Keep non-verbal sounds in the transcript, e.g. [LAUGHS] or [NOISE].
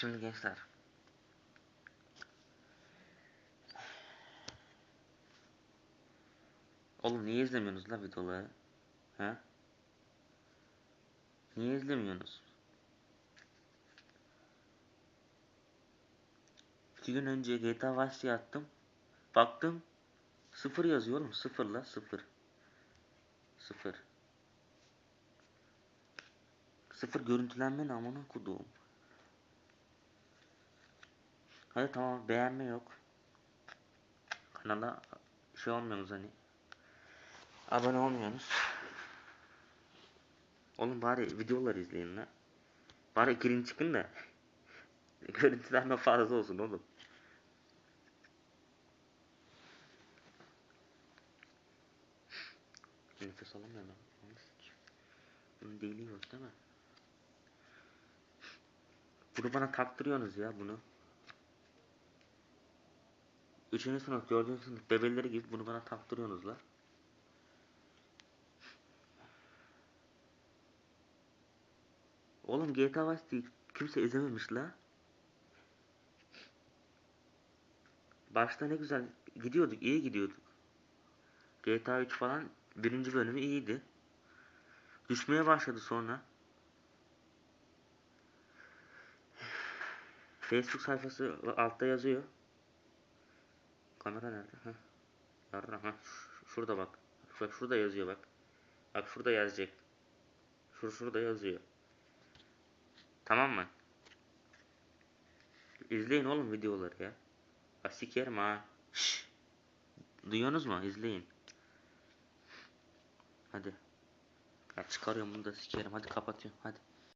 Şimdi gençler. Oğlum niye izlemiyorsunuz la videoları? He? Niye izlemiyorsunuz? İki gün önce GTA Vice'ye attım. Baktım. Sıfır yazıyor oğlum. Sıfır la sıfır. Sıfır. Sıfır görüntülenme ne amına koduğum. Hadi tamam beğenme yok. Kanala şey olmuyorsunuz hani. Abone olmuyorsunuz. Oğlum bari videolar izleyin la. Bari girin çıkın da. [LAUGHS] Görüntülenme fazla olsun oğlum. Nefes alamıyorum ben. Deliği yok değil mi? Bunu bana taktırıyorsunuz ya bunu. Üçüncü sınıf, dördüncü sınıf bebeleri gibi bunu bana taktırıyorsunuz la. Oğlum GTA Vice. Kimse izlememiş la. Başta ne güzel gidiyorduk, iyi gidiyorduk. GTA 3 falan birinci bölümü iyiydi. Düşmeye başladı sonra. [SIGHS] Facebook sayfası altta yazıyor. Kamera nerede? Yarra, ha. Şurada bak. Bak şurada yazıyor bak. Bak şurada yazacak. Şur şurada yazıyor. Tamam mı? İzleyin oğlum videoları ya. Bak sikerim ha. Şşş. Duyuyorsunuz mu? İzleyin. Hadi. Ya çıkarıyorum bunu da sikerim. Hadi kapatıyorum. Hadi.